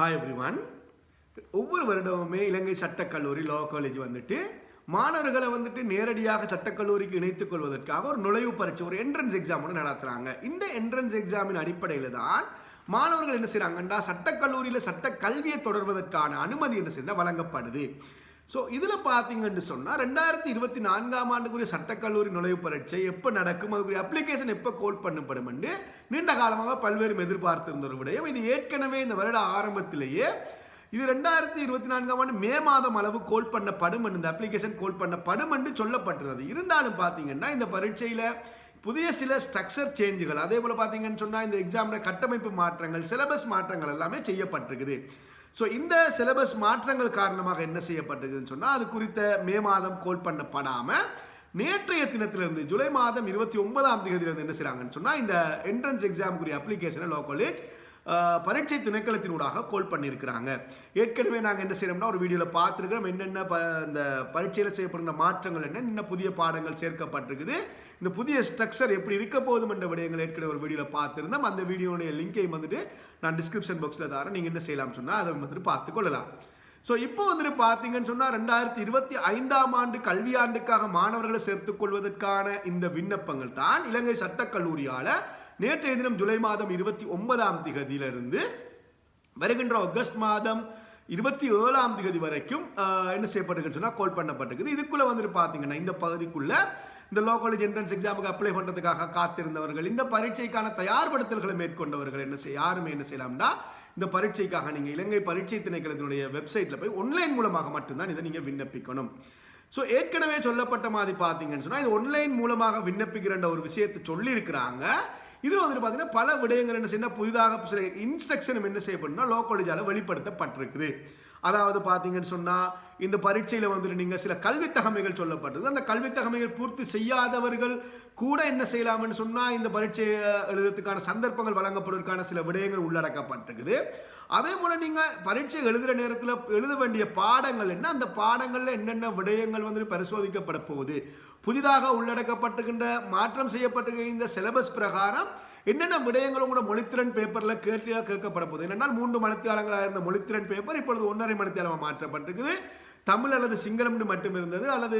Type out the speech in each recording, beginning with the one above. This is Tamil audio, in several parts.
ஹாய் எவ்ரிவன் ஒவ்வொரு வருடமுமே இலங்கை சட்டக்கல்லூரி லோ காலேஜ் வந்துட்டு மாணவர்களை வந்துட்டு நேரடியாக சட்டக்கல்லூரிக்கு இணைத்துக் கொள்வதற்காக ஒரு நுழைவு பரீட்சை ஒரு என்ட்ரன்ஸ் எக்ஸாம் ஒன்று நடத்துகிறாங்க இந்த என்ட்ரன்ஸ் எக்ஸாமின் அடிப்படையில் தான் மாணவர்கள் என்ன செய்கிறாங்கன்னா சட்டக்கல்லூரியில் சட்ட கல்வியை தொடர்வதற்கான அனுமதி என்ன செய்தால் வழங்கப்படுது. ஸோ இதில் பார்த்தீங்கன்னு சொன்னால் ரெண்டாயிரத்தி இருபத்தி நான்காம் ஆண்டுக்குரிய சட்டக்கல்லூரி நுழைவு பரீட்சை எப்போ நடக்கும் அதுக்குரிய அப்ளிகேஷன் எப்போ கோல் பண்ணப்படும் என்று நீண்ட காலமாக பல்வேறு எதிர்பார்த்திருந்த ஒரு விடயம். இது ஏற்கனவே இந்த வருட ஆரம்பத்திலேயே இது ரெண்டாயிரத்தி இருபத்தி நான்காம் ஆண்டு மே மாதம் அளவு கோல் பண்ணப்படும் என்று இந்த அப்ளிகேஷன் கோல் பண்ணப்படும் என்று சொல்லப்பட்டிருந்தது. இருந்தாலும் பார்த்தீங்கன்னா இந்த பரீட்சையில் புதிய சில ஸ்ட்ரக்சர் சேஞ்சுகள் அதே போல் பார்த்தீங்கன்னு சொன்னால் இந்த எக்ஸாமில் கட்டமைப்பு மாற்றங்கள் சிலபஸ் மாற்றங்கள் எல்லாமே செய்யப்பட்டிருக்குது. ஸோ இந்த சிலபஸ் மாற்றங்கள் காரணமாக என்ன செய்யப்பட்டிருக்குதுன்னு சொன்னால் அது குறித்த மே மாதம் கோல் பண்ணப்படாமல் நேற்றைய தினத்திலிருந்து ஜூலை மாதம் இருபத்தி ஒன்பதாம் தேதியிலிருந்து என்ன செய்கிறாங்கன்னு சொன்னால் இந்த என்ட்ரன்ஸ் எக்ஸாமுக்குரிய அப்ளிகேஷனை லோ காலேஜ் பரீட்சை திணைக்களத்தினூடாக கோல் பண்ணியிருக்கிறாங்க. ஏற்கனவே நாங்கள் என்ன செய்யறோம்னா ஒரு வீடியோவில் பார்த்துருக்கிறோம். என்னென்ன ப இந்த பரீட்சையில் செய்யப்படுகிற மாற்றங்கள் என்ன இன்னும் புதிய பாடங்கள் சேர்க்கப்பட்டிருக்குது இந்த புதிய ஸ்ட்ரக்சர் எப்படி இருக்க போதும் என்ற விடயங்கள் ஏற்கனவே ஒரு வீடியோவில் பார்த்துருந்தோம். அந்த வீடியோடைய லிங்கை வந்துட்டு நான் டிஸ்கிரிப்ஷன் பாக்ஸில் தரேன். நீங்கள் என்ன செய்யலாம்னு சொன்னால் அதை வந்துட்டு பார்த்து கொள்ளலாம். ஸோ இப்போ வந்துட்டு பார்த்தீங்கன்னு சொன்னால் ரெண்டாயிரத்தி இருபத்தி ஐந்தாம் ஆண்டு கல்வியாண்டுக்காக மாணவர்களை சேர்த்துக் கொள்வதற்கான இந்த விண்ணப்பங்கள் தான் இலங்கை சட்டக்கல்லூரியால் நேற்றைய தினம் ஜூலை மாதம் இருபத்தி ஒன்பதாம் திகதியிலிருந்து வருகின்ற ஆகஸ்ட் மாதம் இருபத்தி ஏழாம் தேதி வரைக்கும் என்ன செய்யப்பட்டிருக்குன்னு சொன்னால் கால் பண்ணப்பட்டிருக்குது. இதுக்குள்ளே வந்துட்டு பார்த்தீங்கன்னா இந்த பகுதிக்குள்ள இந்த லோ காலேஜ் என்ட்ரன்ஸ் எக்ஸாமுக்கு அப்ளை பண்ணுறதுக்காக காத்திருந்தவர்கள் இந்த பரீட்சைக்கான தயார்படுத்தல்களை மேற்கொண்டவர்கள் என்ன செய்ய யாருமே என்ன செய்யலாம்னா இந்த பரீட்சைக்காக நீங்கள் இலங்கை பரீட்சை திணைக்களத்தினுடைய வெப்சைட்டில் போய் ஒன்லைன் மூலமாக மட்டும்தான் இதை நீங்கள் விண்ணப்பிக்கணும். ஸோ ஏற்கனவே சொல்லப்பட்ட மாதிரி பார்த்தீங்கன்னு சொன்னால் இது ஒன்லைன் மூலமாக விண்ணப்பிக்கிற ஒரு விஷயத்தை சொல்லியிருக்கிறாங்க. இதில் வந்துட்டு பார்த்தீங்கன்னா பல விடயங்கள் என்ன செய்யணும் புதிதாக சில இன்ஸ்ட்ரக்ஷனும் என்ன செய்யப்படும்னா லோ காலேஜால் வெளிப்படுத்தப்பட்டிருக்குது. அதாவது பார்த்தீங்கன்னு சொன்னால் இந்த பரீட்சையில் வந்துட்டு நீங்கள் சில கல்வித்தகமைகள் சொல்லப்பட்டது அந்த கல்வித்தகமைகள் பூர்த்தி செய்யாதவர்கள் கூட என்ன செய்யலாம்னு சொன்னால் இந்த பரீட்சை எழுதுறதுக்கான சந்தர்ப்பங்கள் வழங்கப்படுவதற்கான சில விடயங்கள் உள்ளடக்கப்பட்டிருக்குது. அதே போல் நீங்கள் பரீட்சை எழுதுகிற நேரத்தில் எழுத வேண்டிய பாடங்கள் என்ன? அந்த பாடங்களில் என்னென்ன விடயங்கள் வந்து பரிசோதிக்கப்பட போகுது? புதிதாக உள்ளடக்கப்பட்டுகின்ற மாற்றம் செய்யப்பட்டுகின்ற இந்த சிலபஸ் பிரகாரம் என்னென்ன விடயங்கள் உங்களோட மொழித்திறன் பேப்பரில் கேட்டியாக கேட்கப்பட போகுது? என்னென்னால் மூன்று மணித்தியாலங்களாக இருந்த மொழித்திறன் பேப்பர் இப்பொழுது ஒன்றரை மணித்தியாலமாக மாற்றப்பட்டிருக்குது. தமிழ் அல்லது சிங்களம்னு மட்டும் இருந்தது. அல்லது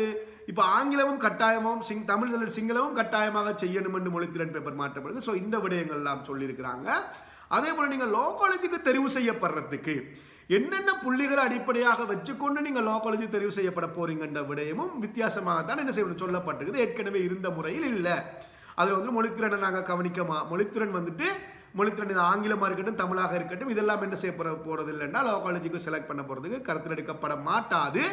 இப்போ ஆங்கிலமும் கட்டாயமும் சிங் தமிழ் அல்லது சிங்களமும் கட்டாயமாக செய்யணும் என்று மொழித்திறன் பேப்பர் மாற்றப்படுது ஸோ இந்த விடயங்கள் எல்லாம் சொல்லியிருக்கிறாங்க. அதே போல் நீங்கள் லோ காலேஜுக்கு தெரிவு செய்யப்படுறதுக்கு என்னென்ன புள்ளிகளை அடிப்படையாக வச்சுக்கொண்டு நீங்கள் லோ காலேஜ் தெரிவு செய்யப்பட போறீங்கன்ற விடயமும் வித்தியாசமாக தான் என்ன செய்யணும் சொல்லப்பட்டிருக்குது. ஏற்கனவே இருந்த முறையில் இல்லை. அதில் வந்து மொழித்திறனை நாங்கள் கவனிக்கமா மொழித்திறன் வந்துட்டு மொழித்திறன் இது ஆங்கிலமாக இருக்கட்டும் தமிழாக இருக்கட்டும் இதெல்லாம் என்ன செய்ய போகிற போகிறது இல்லைன்னா லோ காலேஜுக்கு செலக்ட் பண்ண போகிறதுக்கு கருத்தில் எடுக்கப்பட மாட்டாது.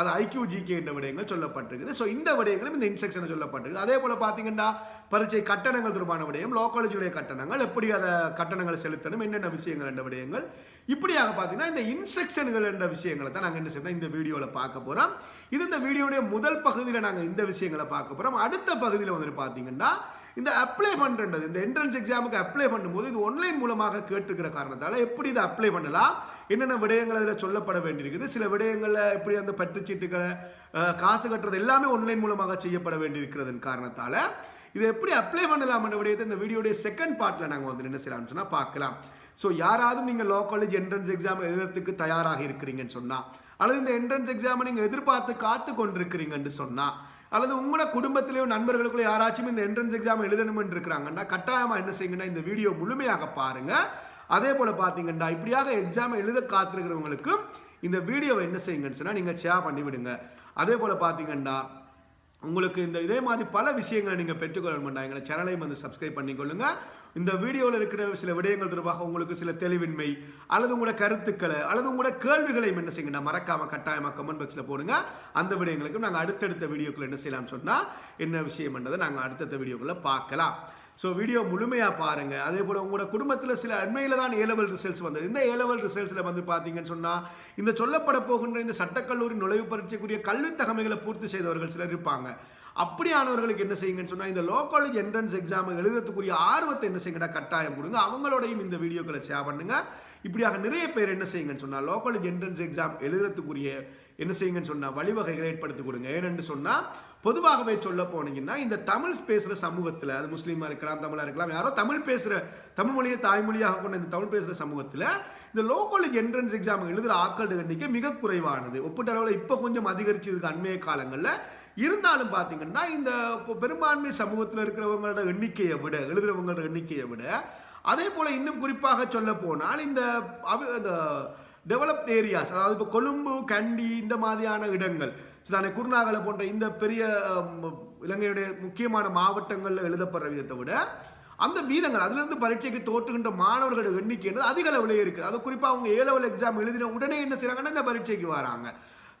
அது ஐக்யூ ஜிகே என்ற விடயங்கள் சொல்லப்பட்டிருக்குது. ஸோ இந்த விடயங்களும் இந்த இன்ஸ்ட்ரக்ஷன் சொல்லப்பட்டிருக்கு அதே போல் பார்த்தீங்கன்னா பரீட்சை கட்டணங்கள் தொடர்பான விடயம் லோ காலேஜுடைய கட்டணங்கள் எப்படி அதை கட்டணங்களை செலுத்தணும் என்னென்ன விஷயங்கள் என்ற விடயங்கள். இப்படியாக பார்த்தீங்கன்னா இந்த இன்ஸ்ட்ரக்ஷன்கள் என்ற விஷயங்களை தான் நாங்கள் என்ன செய்யணும் இந்த வீடியோவில் பார்க்க போகிறோம் இது இந்த வீடியோடைய முதல் பகுதியில் நாங்கள் இந்த விஷயங்களை பார்க்க போகிறோம் அடுத்த பகுதியில் வந்துட்டு பார்த்தீங்கன்னா இந்த அப்ளை பண்ணுறது இந்த என்ட்ரன்ஸ் எக்ஸாமுக்கு அப்ளை பண்ணும்போது இது ஆன்லைன் மூலமாக கேட்டிருக்கிற காரணத்தால் எப்படி இதை அப்ளை பண்ணலாம் என்னென்ன விடயங்கள் அதில் சொல்லப்பட வேண்டியிருக்குது சில விடயங்களில் எப்படி அந்த பற்றுச்சீட்டுகளை காசு கட்டுறது எல்லாமே ஆன்லைன் மூலமாக செய்யப்பட வேண்டியிருக்கிறதன் காரணத்தால் இதை எப்படி அப்ளை பண்ணலாம்ன்ற விடயத்தை இந்த வீடியோடைய செகண்ட் பார்ட்டில் நாங்கள் வந்து என்ன செய்யலாம்னு சொன்னால் பார்க்கலாம். ஸோ யாராவது நீங்கள் லோ காலேஜ் என்ட்ரன்ஸ் எக்ஸாம் எழுதுறதுக்கு தயாராக இருக்கிறீங்கன்னு சொன்னால் அல்லது இந்த என்ட்ரன்ஸ் எக்ஸாமை நீங்கள் எதிர்பார்த்து காத்து கொண்டிருக்கிறீங்கன்னு சொன்னால் அல்லது உங்களோட குடும்பத்திலேயோ நண்பர்களுக்குள்ள யாராச்சும் இந்த என்ட்ரன்ஸ் எக்ஸாம் எழுதணும்னு இருக்கிறாங்கன்னா கட்டாயமாக என்ன செய்யுங்கன்னா இந்த வீடியோ முழுமையாக பாருங்கள் அதே போல் பார்த்தீங்கன்னா இப்படியாக எக்ஸாம் எழுத காத்திருக்கிறவங்களுக்கு இந்த வீடியோவை என்ன செய்யுங்கன்னு சொன்னால் நீங்கள் ஷேர் பண்ணி விடுங்க அதே போல் பார்த்தீங்கன்னா உங்களுக்கு இந்த இதே மாதிரி பல விஷயங்களை நீங்கள் பெற்றுக்கொள்ளணும்டா எங்களை சேனலையும் வந்து சப்ஸ்கிரைப் பண்ணிக்கொள்ளுங்க. இந்த வீடியோவில் இருக்கிற சில விடயங்கள் தொடர்பாக உங்களுக்கு சில தெளிவின்மை அல்லது உங்களோட கருத்துக்களை அல்லது உங்களோட கேள்விகளையும் என்ன செய்யுங்க மறக்காம கட்டாயமாக கமெண்ட் பாக்ஸில் போடுங்க. அந்த விடயங்களுக்கும் நாங்கள் அடுத்தடுத்த வீடியோக்குள்ள என்ன செய்யலாம்னு சொன்னால் என்ன விஷயம்ன்றதை நாங்கள் அடுத்தடுத்த வீடியோக்குள்ளே பார்க்கலாம். ஸோ வீடியோ முழுமையாக பாருங்கள் அதே போல் உங்களோட குடும்பத்தில் சில அண்மையில் தான் ஏலவல் ரிசல்ட்ஸ் வந்தது. இந்த ஏலவல் ரிசல்ட்ஸில் வந்து பார்த்தீங்கன்னு சொன்னால் இந்த சொல்லப்பட போகின்ற இந்த சட்டக்கல்லூரி நுழைவு பரீட்சைக்குரிய கல்வித் தகமைகளை பூர்த்தி செய்தவர்கள் சிலர் இருப்பாங்க. அப்படியானவர்களுக்கு என்ன செய்யுங்கன்னு சொன்னால் இந்த லோ காலேஜ் என்ட்ரன்ஸ் எக்ஸாம் எழுதுறதுக்குரிய ஆர்வத்தை என்ன செய்யுங்கடா கட்டாயம் கொடுங்க. அவங்களோடையும் இந்த வீடியோக்களை ஷேர் பண்ணுங்க. இப்படியாக நிறைய பேர் என்ன செய்யுங்கன்னு சொன்னால் லோ காலேஜ் என்ட்ரன்ஸ் எக்ஸாம் எழுதுறதுக்குரிய என்ன செய்யுங்கன்னு சொன்னால் வழிவகைகளை ஏற்படுத்தி கொடுங்க. ஏனென்று சொன்னால் பொதுவாகவே சொல்ல போனீங்கன்னா இந்த தமிழ் பேசுகிற சமூகத்தில் அது முஸ்லீமாக இருக்கலாம் தமிழாக இருக்கலாம் யாரோ தமிழ் பேசுகிற தமிழ் மொழியை தாய்மொழியாக கொண்ட இந்த தமிழ் பேசுகிற சமூகத்தில் இந்த லோ காலேஜ் என்ட்ரன்ஸ் எக்ஸாம் எழுதுகிற ஆக்கள் எண்ணிக்கை மிக குறைவானது. ஒப்பிட்ட அளவில் இப்போ கொஞ்சம் அதிகரிச்சதுக்கு அண்மைய காலங்களில் இருந்தாலும் பார்த்தீங்கன்னா இந்த இப்போ பெரும்பான்மை சமூகத்தில் இருக்கிறவங்களோட எண்ணிக்கையை விட எழுதுகிறவங்களோட எண்ணிக்கையை விட அதே போல் இன்னும் குறிப்பாக சொல்ல போனால் இந்த இந்த டெவலப்ட் ஏரியாஸ் அதாவது இப்போ கொழும்பு கண்டி இந்த மாதிரியான இடங்கள் சில குருநாகலை போன்ற இந்த பெரிய இலங்கையுடைய முக்கியமான மாவட்டங்களில் எழுதப்படுற விதத்தை விட அந்த வீதங்கள் அதிலிருந்து பரீட்சைக்கு தோற்றுகின்ற மாணவர்களோட எண்ணிக்கை என்பது அதிக அளவில் இருக்குது. அது குறிப்பாக அவங்க ஏ லெவல் எக்ஸாம் எழுதின உடனே என்ன செய்கிறாங்கன்னா இந்த பரீட்சைக்கு வராங்க.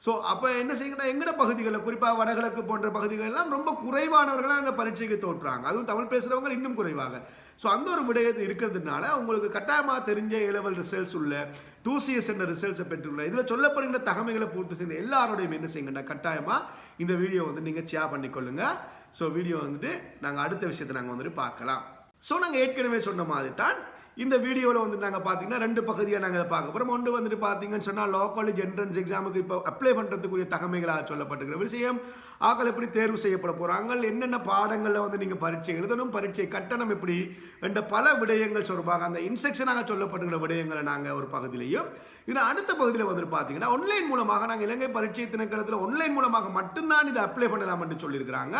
ஸோ அப்போ என்ன செய்யணும் எங்கட பகுதிகளில் குறிப்பாக வடகிழக்கு போன்ற பகுதிகள் எல்லாம் ரொம்ப குறைவானவர்களாக அந்த பரீட்சைக்கு தோற்றுறாங்க அதுவும் தமிழ் பேசுகிறவங்க இன்னும் குறைவாக. ஸோ அந்த ஒரு விடயத்து இருக்கிறதுனால உங்களுக்கு கட்டாயமாக தெரிஞ்ச ஏ லெவல் ரிசல்ட்ஸ் உள்ள டூ சிஎஸ் என்ற ரிசல்ட்ஸை பெற்றுள்ள இதில் சொல்லப்படுகின்ற தகமைகளை பூர்த்தி செய்த எல்லாரோடையும் என்ன செய்யுங்கடா கட்டாயமாக இந்த வீடியோ வந்து நீங்கள் ஷேர் பண்ணிக்கொள்ளுங்க. ஸோ வீடியோ வந்துட்டு நாங்கள் அடுத்த விஷயத்தை நாங்கள் வந்துட்டு பார்க்கலாம். ஸோ நாங்கள் ஏற்கனவே சொன்ன மாதிரி தான் இந்த வீடியோவில் வந்து நாங்கள் பார்த்தீங்கன்னா ரெண்டு பகுதியாக நாங்கள் அதை பார்க்க போகிறோம் ஒன்று வந்துட்டு பார்த்தீங்கன்னு சொன்னால் லோ காலேஜ் என்ட்ரன்ஸ் எக்ஸாமுக்கு இப்போ அப்ளை பண்ணுறதுக்குரிய தகமைகளாக சொல்லப்பட்டிருக்கிற விஷயம். ஆக்கள் எப்படி தேர்வு செய்யப்பட போகிறாங்க என்னென்ன பாடங்களில் வந்து நீங்கள் பரீட்சை எழுதணும்? பரீட்சை கட்டணம் எப்படி? என்ற பல விடயங்கள் சொல்பாங்க அந்த இன்ஸ்ட்ரக்ஷனாக சொல்லப்படுகிற விடயங்களை நாங்கள் ஒரு பகுதியிலையும் இதில் அடுத்த பகுதியில் வந்து பார்த்தீங்கன்னா ஆன்லைன் மூலமாக நாங்கள் இலங்கை பரீட்சை திணைக்களத்தில் ஆன்லைன் மூலமாக மட்டும்தான் இதை அப்ளை பண்ணலாம் என்று சொல்லியிருக்கிறாங்க.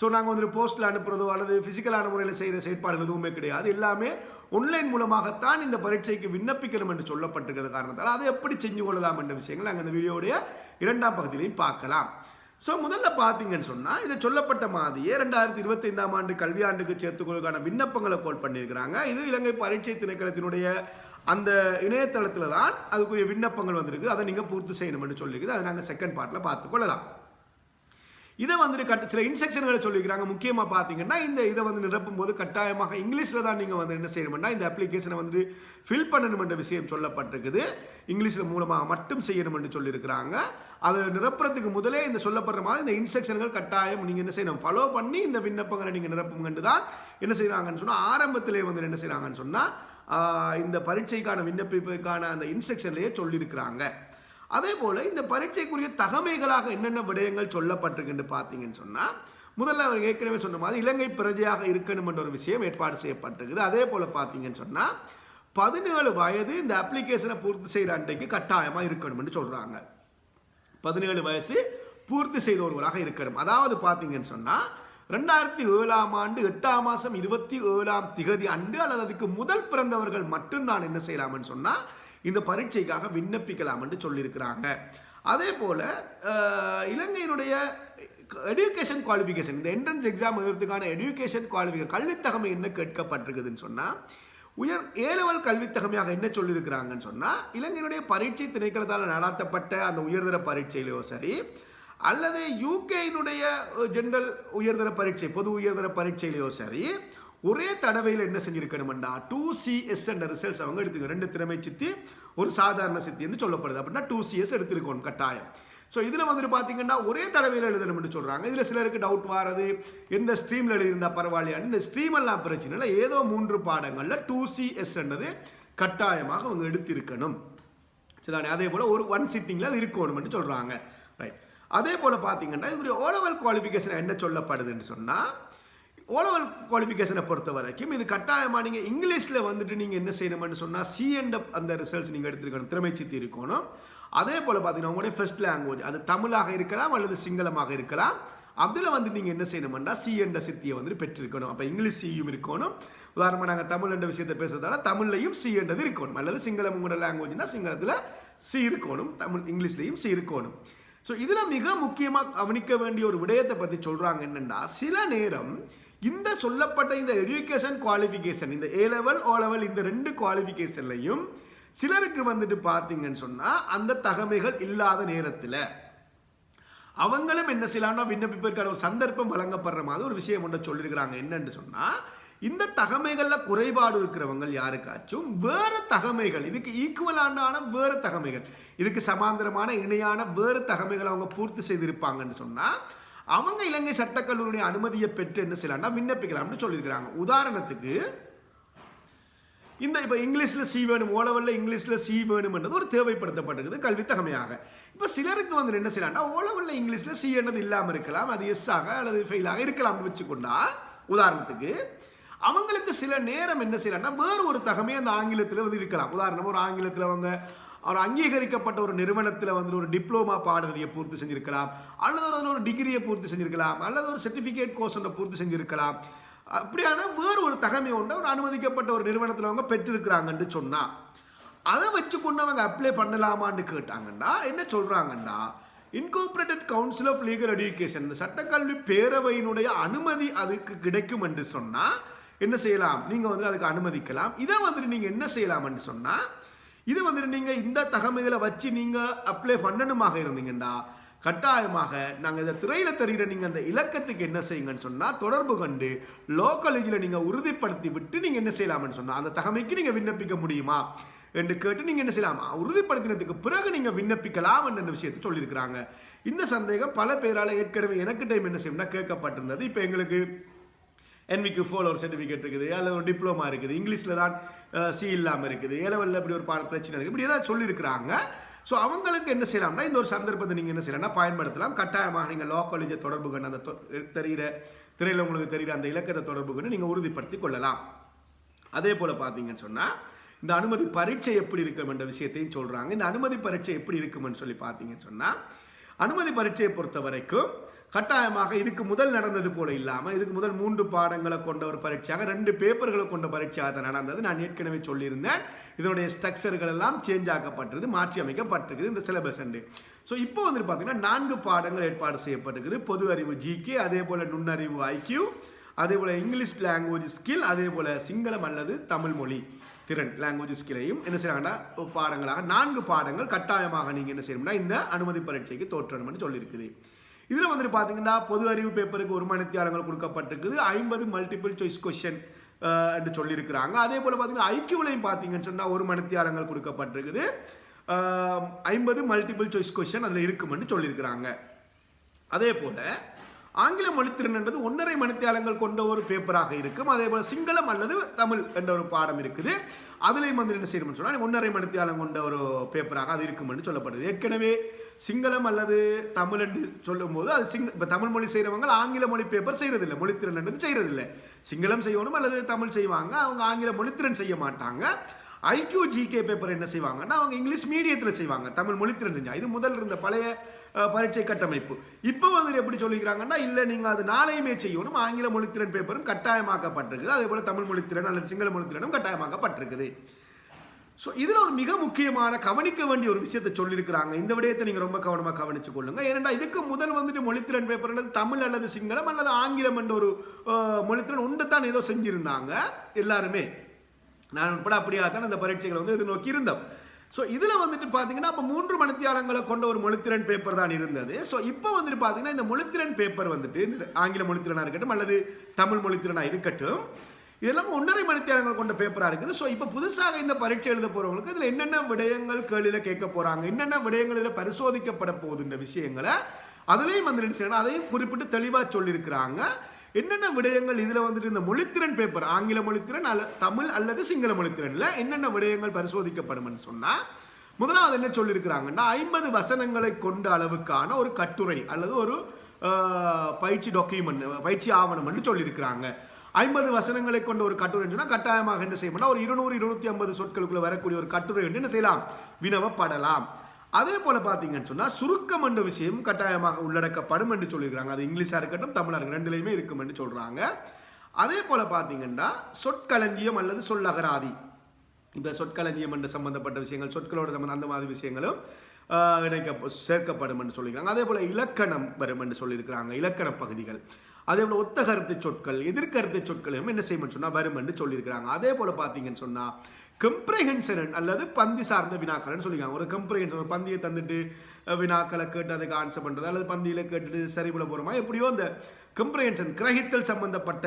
ஸோ நாங்கள் வந்து போஸ்ட்டில் அனுப்புறதோ அல்லது ஃபிசிக்கலான முறையில் செய்கிற செயற்பாடுகள் எதுவுமே கிடையாது. எல்லாமே ஆன்லைன் மூலமாகத்தான் இந்த பரீட்சைக்கு விண்ணப்பிக்கணும் என்று சொல்லப்பட்டிருக்கிற காரணத்தால் அதை எப்படி செஞ்சு கொள்ளலாம் என்ற விஷயங்கள் நாங்கள் இந்த வீடியோடைய இரண்டாம் பகுதியிலையும் பார்க்கலாம். ஸோ முதல்ல பார்த்தீங்கன்னு சொன்னால் இது சொல்லப்பட்ட மாதிரியே ரெண்டாயிரத்தி இருபத்தைந்தாம் ஆண்டு கல்வியாண்டுக்கு சேர்த்துக்கொள்வதற்கான விண்ணப்பங்களை கோல் பண்ணியிருக்கிறாங்க. இது இலங்கை பரீட்சை திணைக்களத்தினுடைய அந்த இணையதளத்தில் தான் அதுக்குரிய விண்ணப்பங்கள் வந்திருக்கு அதை நீங்கள் பூர்த்தி செய்யணும்னு சொல்லியிருக்குது. அதை நாங்கள் செகண்ட் பார்ட்டில் பார்த்துக்கொள்ளலாம் இதை வந்துட்டு கட்ட சில இன்ஸ்ட்ரக்ஷன்களை சொல்லிக்கிறாங்க முக்கியமாக பார்த்தீங்கன்னா இந்த இதை வந்து நிரப்பும் போது கட்டாயமாக இங்கிலீஷில் தான் நீங்கள் வந்து என்ன செய்யணும்னா இந்த அப்ளிகேஷனை வந்து ஃபில் பண்ணணுமென்ற விஷயம் சொல்லப்பட்டிருக்குது. இங்கிலீஷில் மூலமாக மட்டும் செய்யணும் என்று சொல்லியிருக்கிறாங்க. அதை நிரப்புறதுக்கு முதலே இந்த சொல்லப்படுற மாதிரி இந்த இன்ஸ்ட்ரக்ஷன்கள் கட்டாயம் நீங்கள் என்ன செய்யணும் ஃபாலோ பண்ணி இந்த விண்ணப்பங்களை நீங்கள் நிரப்புங்கன்னு தான் என்ன செய்கிறாங்கன்னு சொன்னால் ஆரம்பத்திலே வந்து என்ன செய்கிறாங்கன்னு சொன்னால் இந்த பரீட்சைக்கான விண்ணப்பிப்புக்கான அந்த இன்ஸ்ட்ரக்ஷன்லேயே சொல்லியிருக்கிறாங்க. அதே போல் இந்த பரீட்சைக்குரிய தகமைகளாக என்னென்ன விடயங்கள் சொல்லப்பட்டிருக்குன்னு பார்த்தீங்கன்னு சொன்னால் முதல்ல அவர் ஏற்கனவே சொன்ன மாதிரி இலங்கை பிரஜையாக இருக்கணும் என்ற ஒரு விஷயம் ஏற்பாடு செய்யப்பட்டிருக்குது. அதே போல் பார்த்தீங்கன்னு சொன்னால் பதினேழு வயது இந்த அப்ளிகேஷனை பூர்த்தி செய்கிற அன்றைக்கு கட்டாயமாக இருக்கணும்னு சொல்கிறாங்க பதினேழு வயசு பூர்த்தி செய்த ஒருவராக இருக்கணும். அதாவது பார்த்தீங்கன்னு சொன்னால் ரெண்டாயிரத்தி ஏழாம் ஆண்டு எட்டாம் மாதம் இருபத்தி ஏழாம் திகதி அன்று அல்லது அதுக்கு முதல் பிறந்தவர்கள் மட்டும்தான் என்ன செய்யலாம்னு சொன்னால் இந்த பரீட்சைக்காக விண்ணப்பிக்கலாம் என்று சொல்லியிருக்கிறாங்க. அதே போல் இலங்கையினுடைய எடுகேஷன் குவாலிஃபிகேஷன் இந்த என்ட்ரன்ஸ் எக்ஸாம் எழுதுறதுக்கான எடுகேஷன் குவாலிஃபிகேஷன் கல்வித்தகமை என்ன கேட்கப்பட்டிருக்குதுன்னு சொன்னால் உயர் ஏலவல் கல்வித்தகமையாக என்ன சொல்லியிருக்கிறாங்கன்னு சொன்னால் இலங்கையினுடைய பரீட்சை திணைக்களத்தால் நடாத்தப்பட்ட அந்த உயர்தர பரீட்சையிலோ சரி அல்லது யூகேயினுடைய ஜென்ரல் உயர்தர பரீட்சை பொது உயர்தர பரீட்சையிலையோ சரி ஒரே தடவையில் என்ன செஞ்சிருக்கணும்டா டூ சிஎஸ் என்ற ரிசல்ட்ஸ் அவங்க எடுத்துக்கணும். ரெண்டு திறமை சித்தி ஒரு சாதாரண சித்தி என்று சொல்லப்படுது. அப்படின்னா டூ சிஎஸ் எடுத்திருக்கணும் கட்டாயம். ஸோ இதில் வந்துட்டு பார்த்தீங்கன்னா ஒரே தடவையில் எழுதணும்னு சொல்கிறாங்க இதில் சிலருக்கு டவுட் வாரது. எந்த ஸ்ட்ரீமில் எழுதியிருந்தா பரவாயில்லையான்னு இந்த ஸ்ட்ரீம் எல்லாம் பிரச்சனை இல்லை. ஏதோ மூன்று பாடங்களில் டூ சிஎஸ் என்றது கட்டாயமாக அவங்க எடுத்திருக்கணும். சரிதானே? அதே போல் ஒரு ஒன் சிட்டிங்கில் அது இருக்கணும்னு சொல்கிறாங்க ரைட் அதே போல் பார்த்தீங்கன்னா இதுக்குரிய ஓலவல் குவாலிஃபிகேஷன் என்ன சொல்லப்படுதுன்னு சொன்னால் ஓலவல் குவாலிஃபிகேஷனை பொறுத்த வரைக்கும் இது கட்டாயமாக நீங்கள் இங்கிலீஷில் வந்துட்டு நீங்கள் என்ன செய்யணும்னு சொன்னால் சி அண்ட் அந்த ரிசல்ட்ஸ் நீங்கள் எடுத்திருக்கணும் திறமை சித்தி இருக்கணும். அதே போல் பார்த்தீங்கன்னா உங்களுடைய ஃபர்ஸ்ட் லாங்குவேஜ் அது தமிழாக இருக்கலாம் அல்லது சிங்களமாக இருக்கலாம். அதில் வந்து நீங்கள் என்ன செய்யணும்னா சி என்ற சித்தியை வந்துட்டு பெற்றிருக்கணும். அப்போ இங்கிலீஷ் சியும் இருக்கணும். உதாரணமாக நாங்கள் தமிழ் என்ற விஷயத்தை பேசுறதால தமிழ்லையும் சி என்றது இருக்கணும். அல்லது சிங்களம் உங்களோட லாங்குவேஜ்னா சிங்களத்தில் சி இருக்கணும். தமிழ் இங்கிலீஷ்லையும் சி இருக்கணும். ஸோ இதில் மிக முக்கியமாக கவனிக்க வேண்டிய ஒரு விடயத்தை பற்றி சொல்கிறாங்க என்னென்னா சில நேரம் இந்த சொல்லப்பட்ட இந்த எஜுகேஷன் குவாலிஃபிகேஷன் இந்த ஏ லெவல் ஓ லெவல் இந்த ரெண்டு குவாலிஃபிகேஷன்லையும் சிலருக்கு வந்துட்டு பார்த்தீங்கன்னு சொன்னால் அந்த தகமைகள் இல்லாத நேரத்தில் அவங்களும் என்ன செய்யலாம்னா விண்ணப்பிப்பதற்கான ஒரு சந்தர்ப்பம் வழங்கப்படுற மாதிரி ஒரு விஷயம் ஒன்று சொல்லியிருக்கிறாங்க. என்னன்னு சொன்னால் இந்த தகமைகளில் குறைபாடு இருக்கிறவங்க யாருக்காச்சும் வேறு தகமைகள் இதுக்கு ஈக்குவலான வேறு தகமைகள் இதுக்கு சமாந்தரமான இணையான வேறு தகமைகளை அவங்க பூர்த்தி செய்திருப்பாங்கன்னு சொன்னால் அவங்க இலங்கை சட்டக்கல்லூரியுடைய அனுமதியை பெற்று என்ன செய்யலாம்னா விண்ணப்பிக்கலாம்னு சொல்லியிருக்கிறாங்க. உதாரணத்துக்கு இந்த இப்போ இங்கிலீஷில் சி வேணும் ஓலவல்ல இங்கிலீஷில் சி வேணும்ன்றது ஒரு தேவைப்படுத்தப்பட்டிருக்குது கல்வி தகமையாக. இப்போ சிலருக்கு வந்து என்ன செய்யலாம்னா ஓலவல்ல இங்கிலீஷில் சி என்னது இல்லாமல் இருக்கலாம் அது எஸ் ஆக அல்லது ஃபெயிலாக இருக்கலாம்னு வச்சுக்கொண்டா உதாரணத்துக்கு அவங்களுக்கு சில நேரம் என்ன செய்யலாம்னா வேறு ஒரு தகமையை அந்த ஆங்கிலத்தில் வந்து இருக்கலாம். உதாரணமாக ஒரு ஆங்கிலத்தில் அவங்க ஒரு அங்கீகரிக்கப்பட்ட ஒரு நிறுவனத்தில் வந்து ஒரு டிப்ளமா பாடநெறியை பூர்த்தி செஞ்சிருக்கலாம். அல்லது ஒரு ஒரு டிகிரியை பூர்த்தி செஞ்சிருக்கலாம். அல்லது ஒரு சர்டிஃபிகேட் கோர்ஸ் ஒன்றை பூர்த்தி செஞ்சிருக்கலாம். அப்படியான வேறு ஒரு தகமை ஒன்று ஒரு அனுமதிக்கப்பட்ட ஒரு நிறுவனத்தில் அவங்க பெற்றிருக்கிறாங்கன்னு சொன்னால் அதை வச்சு கொண்டு அவங்க அப்ளை பண்ணலாமான்னு கேட்டாங்கன்னா என்ன சொல்கிறாங்கன்னா incorporated council of legal education சட்டக்கல்வி பேரவையினுடைய அனுமதி அதுக்கு கிடைக்கும் என்று சொன்னால் என்ன செய்யலாம்? நீங்கள் வந்து அதுக்கு அனுமதிக்கலாம். இதை வந்துட்டு நீங்கள் என்ன செய்யலாம்னு சொன்னால் இது வந்துட்டு நீங்கள் இந்த தகமைகளை வச்சு நீங்கள் அப்ளை பண்ணணுமாக இருந்தீங்கன்னா கட்டாயமாக நாங்கள் இந்த திரையில் தெரிகிற நீங்கள் அந்த இலக்கத்துக்கு என்ன செய்யுங்கன்னு சொன்னால் தொடர்பு கண்டு லோக்கலேஜில் நீங்கள் உறுதிப்படுத்தி விட்டு நீங்கள் என்ன செய்யலாம்னு சொன்னால் அந்த தகமைக்கு நீங்கள் விண்ணப்பிக்க முடியுமா? என்று கேட்டு நீங்கள் என்ன செய்யலாம்? உறுதிப்படுத்தினதுக்கு பிறகு நீங்கள் விண்ணப்பிக்கலாம் என்ற விஷயத்தை சொல்லியிருக்கிறாங்க. இந்த சந்தேகம் பல பேரால் ஏற்கனவே எனக்கு டைம் என்ன செய்யணும்னா கேட்கப்பட்டிருந்தது. இப்போ எங்களுக்கு என்விக்கு ஃபோல் ஒரு சர்டிஃபிகேட் இருக்குது. அல்லது ஒரு டிப்ளமா இருக்குது. இங்கிலீஷில் தான் சி இல்லாமல் இருக்குது. ஏலவெல்ல இப்படி ஒரு பாட பிரச்சனை இருக்குது இப்படி ஏதாவது சொல்லியிருக்கிறாங்க. ஸோ அவங்களுக்கு என்ன செய்யலாம்னா இந்த ஒரு சந்தர்ப்பத்தை நீங்கள் என்ன செய்யலாம்னா பயன்படுத்தலாம். கட்டாயமாக நீங்கள் லா காலேஜை தொடர்பு கொண்டு அந்த தெரிகிற திரையில் உங்களுக்கு தெரிகிற அந்த இலக்கத்தை தொடர்பு கொண்டு நீங்கள் உறுதிப்படுத்தி கொள்ளலாம். அதே போல் பார்த்தீங்கன்னு சொன்னால் இந்த அனுமதி பரீட்சை எப்படி இருக்கும் என்ற விஷயத்தையும் சொல்கிறாங்க இந்த அனுமதி பரீட்சை எப்படி இருக்கும்னு சொல்லி பார்த்தீங்கன்னு சொன்னால் அனுமதி பரீட்சையை பொறுத்த வரைக்கும் கட்டாயமாக இதுக்கு முதல் நடந்தது போல இல்லாமல் இதுக்கு முதல் மூன்று பாடங்களை கொண்ட ஒரு பரீட்சையாக ரெண்டு பேப்பர்களை கொண்ட பரீட்சையாக தான் நடந்தது. நான் ஏற்கனவே சொல்லியிருந்தேன். இதனுடைய ஸ்ட்ரக்சர்கள் எல்லாம் சேஞ்ச் ஆக்கப்பட்டிருக்குது மாற்றி அமைக்கப்பட்டிருக்குது இந்த சிலபஸ் அண்டு ஸோ இப்போ வந்துட்டு பார்த்தீங்கன்னா நான்கு பாடங்கள் ஏற்பாடு செய்யப்பட்டிருக்குது. பொது அறிவு ஜிகே அதே போல் நுண்ணறிவு ஐக்யூ அதே போல் இங்கிலீஷ் லாங்குவேஜ் ஸ்கில் அதே போல் சிங்களம் அல்லது தமிழ் மொழி திறன் லாங்குவேஜ் ஸ்கில்லையும் என்ன செய்யறாங்கன்னா பாடங்களாக நான்கு பாடங்கள் கட்டாயமாக நீங்கள் என்ன செய்யணும்னா இந்த அனுமதி பரீட்சைக்கு தோற்றணும்னு சொல்லியிருக்குது. இதில் வந்துட்டு பார்த்தீங்கன்னா பொது அறிவு பேப்பருக்கு ஒரு மணித்தியாரங்கள் கொடுக்கப்பட்டிருக்குது. ஐம்பது மல்டிபிள் சாய்ஸ் கொஷின் என்று சொல்லியிருக்கிறாங்க. அதே போல் பார்த்தீங்கன்னா ஐக்கியூலையும் பார்த்தீங்கன்னு சொன்னால் ஒரு மணித்தியாரங்கள் கொடுக்கப்பட்டிருக்குது. ஐம்பது மல்டிபிள் சாய்ஸ் கொஷின் அதில் இருக்குமென்னு சொல்லியிருக்கிறாங்க. அதே போல் ஆங்கில மொழித்திறன் என்றது ஒன்றரை மணித்தியாலங்கள் கொண்ட ஒரு பேப்பராக இருக்கும். அதே போல் சிங்களம் அல்லது தமிழ் என்ற ஒரு பாடம் இருக்குது. அதுலேயும் வந்து என்ன செய்யணும்னு சொன்னால் ஒன்றரை மணித்தியாலம் கொண்ட ஒரு பேப்பராக அது இருக்கும்னு சொல்லப்படுது. ஏற்கனவே சிங்களம் அல்லது தமிழ் என்று சொல்லும்போது அது சிங் இப்போ தமிழ் மொழி செய்கிறவங்க ஆங்கில மொழி பேப்பர் செய்கிறதில்லை மொழித்திறன் என்பது செய்கிறதில்லை சிங்களம் செய்யணும் அல்லது தமிழ் செய்வாங்க அவங்க ஆங்கில மொழித்திறன் செய்ய மாட்டாங்க. ஐக்யூ ஜிகே பேப்பர் என்ன செய்வாங்கன்னா அவங்க இங்கிலீஷ் மீடியத்தில் செய்வாங்க தமிழ் மொழித்திறன் செஞ்சாங்க இது முதல் இருந்த பழைய பரீட்சை கட்டமைப்பு. இப்போ வந்து எப்படி சொல்லிக்கிறாங்கன்னா இல்லை நீங்கள் அது நாளையுமே செய்யணும். ஆங்கில மொழித்திறன் பேப்பரும் கட்டாயமாக்கப்பட்டிருக்குது. அதே போல் தமிழ் மொழித்திறன் அல்லது சிங்கள மொழித்திறனும் கட்டாயமாக்கப்பட்டிருக்குது. ஸோ இதில் ஒரு மிக முக்கியமான கவனிக்க வேண்டிய ஒரு விஷயத்தை சொல்லியிருக்கிறாங்க. இந்த விடயத்தை நீங்கள் ரொம்ப கவனமாக கவனிச்சு கொள்ளுங்க. ஏனென்றா இதுக்கு முதல் வந்துட்டு மொழித்திறன் பேப்பர் அல்லது தமிழ் அல்லது சிங்களம் அல்லது ஆங்கிலம் என்ற ஒரு மொழித்திறன் உண்டு தான் ஏதோ செஞ்சிருந்தாங்க. எல்லாருமே. நான் உட்பட அப்படியாக தான் அந்த பரீட்சைகளை வந்து எதிர்நோக்கி இருந்தோம் ஸோ இதில் வந்துட்டு பார்த்தீங்கன்னா அப்போ மூன்று மணித்தியாலங்களை கொண்ட ஒரு மொழித்திறன் பேப்பர் தான் இருந்தது. ஸோ இப்போ வந்துட்டு பார்த்தீங்கன்னா இந்த மொழித்திறன் பேப்பர் வந்துட்டு இந்த ஆங்கில மொழித்திறனாக இருக்கட்டும் அல்லது தமிழ் மொழித்திறனாக இருக்கட்டும் இதெல்லாம் ஒன்றரை மணித்தியாலங்கள் கொண்ட பேப்பராக இருக்குது. ஸோ இப்போ புதுசாக இந்த பரீட்சை எழுத போகிறவங்களுக்கு இதில் என்னென்ன விடயங்கள் கேள்வியில் கேட்க போகிறாங்க என்னென்ன விடயங்கள் இதில் பரிசோதிக்கப்பட போகுதுன்ற விஷயங்களை அதுலேயும் வந்து என்ன செய்யணும் அதையும் குறிப்பிட்டு தெளிவாக சொல்லியிருக்கிறாங்க. என்னென்ன விடயங்கள் இதில் வந்துட்டு இந்த மொழித்திறன் பேப்பர் ஆங்கில மொழித்திறன் அல்ல தமிழ் அல்லது சிங்கள மொழித்திறனில் என்னென்ன விடயங்கள் பரிசோதிக்கப்படும்னு சொன்னால் முதலாவது என்ன சொல்லியிருக்கிறாங்கன்னா ஐம்பது வசனங்களை கொண்ட அளவுக்கான ஒரு கட்டுரை அல்லது ஒரு பயிற்சி டாக்குமெண்ட் பயிற்சி ஆவணம்னு சொல்லியிருக்கிறாங்க. ஐம்பது வசனங்களை கொண்ட ஒரு கட்டுரை சொன்னால் கட்டாயமாக என்ன செய்யணும்னா ஒரு இருநூறு இருநூத்தி ஐம்பது சொற்களுக்குள்ள வரக்கூடிய ஒரு கட்டுரை வந்து என்ன செய்யலாம்? வினவப்படலாம். அதே போல பார்த்தீங்கன்னு சொன்னால் சுருக்கம் என்ற விஷயம் கட்டாயமாக உள்ளடக்கப்படும் என்று சொல்லியிருக்கிறாங்க. அது இங்கிலீஷாக இருக்கட்டும் தமிழாக இருக்கட்டும் ரெண்டுலையுமே இருக்கும் என்று சொல்கிறாங்க அதே போல பார்த்தீங்கன்னா சொற்களஞ்சியம் அல்லது சொல்லகராதி. இப்போ சொற்களஞ்சியம் என்று சம்பந்தப்பட்ட விஷயங்கள் சொற்களோட சம்பந்த அந்த மாதிரி விஷயங்களும் இணைக்க சேர்க்கப்படும் என்று சொல்லியிருக்காங்க. அதே போல் இலக்கணம் வரும் என்று சொல்லியிருக்கிறாங்க இலக்கண பகுதிகள். அதே போல் ஒத்த கருத்து சொற்கள் எதிர்கருத்து சொற்களும் என்ன செய்யணும்னு சொன்னால் வரும் என்று சொல்லியிருக்கிறாங்க. அதே போல் பார்த்தீங்கன்னு சொன்னால் கம்ப்ரஹென்ஷன் அல்லது பந்தி சார்ந்த வினாக்கள்னு சொல்லியிருக்காங்க. ஒரு கம்ப்ரஹென்ஷன் ஒரு பந்தியை தந்துட்டு வினாக்களை கேட்டு அதுக்கு ஆன்சர் பண்ணுறது அல்லது பந்தியில் கேட்டுட்டு சரிபுல போகிறோமா எப்படியோ அந்த கம்ப்ரஹென்ஷன் கிரகித்தல் சம்பந்தப்பட்ட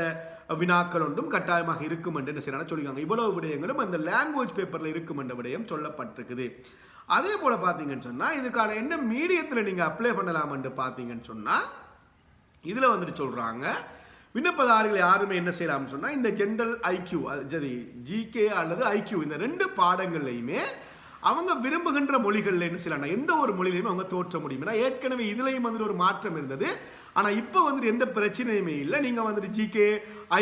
வினாக்கள் ஒன்றும் கட்டாயமாக இருக்கும் என்று என்ன செய்யறாங்க சொல்லியிருக்காங்க. இவ்வளவு விடயங்களும் அந்த லாங்குவேஜ் பேப்பரில் இருக்கும் என்ற விடயம் சொல்லப்பட்டிருக்குது. அதே போல் பார்த்தீங்கன்னு சொன்னால் இதுக்கான என்ன மீடியத்தில் நீங்கள் அப்ளை பண்ணலாம் என்று பார்த்தீங்கன்னு சொன்னால் இதில் வந்துட்டு சொல்கிறாங்க விண்ணப்பதாரிகள் யாருமே என்ன செய்யலாம்னு சொன்னால் இந்த ஜென்ரல் ஐக்யூ சரி ஜிகே அல்லது ஐக்யூ இந்த ரெண்டு பாடங்கள்லையுமே அவங்க விரும்புகின்ற மொழிகளில் என்ன செய்யலாம் எந்த ஒரு மொழியிலையுமே அவங்க தோற்ற முடியும். ஏன்னா ஏற்கனவே இதுலேயும் வந்துட்டு ஒரு மாற்றம் இருந்தது. ஆனால் இப்போ வந்துட்டு எந்த பிரச்சனையுமே இல்லை. நீங்கள் வந்துட்டு ஜிகே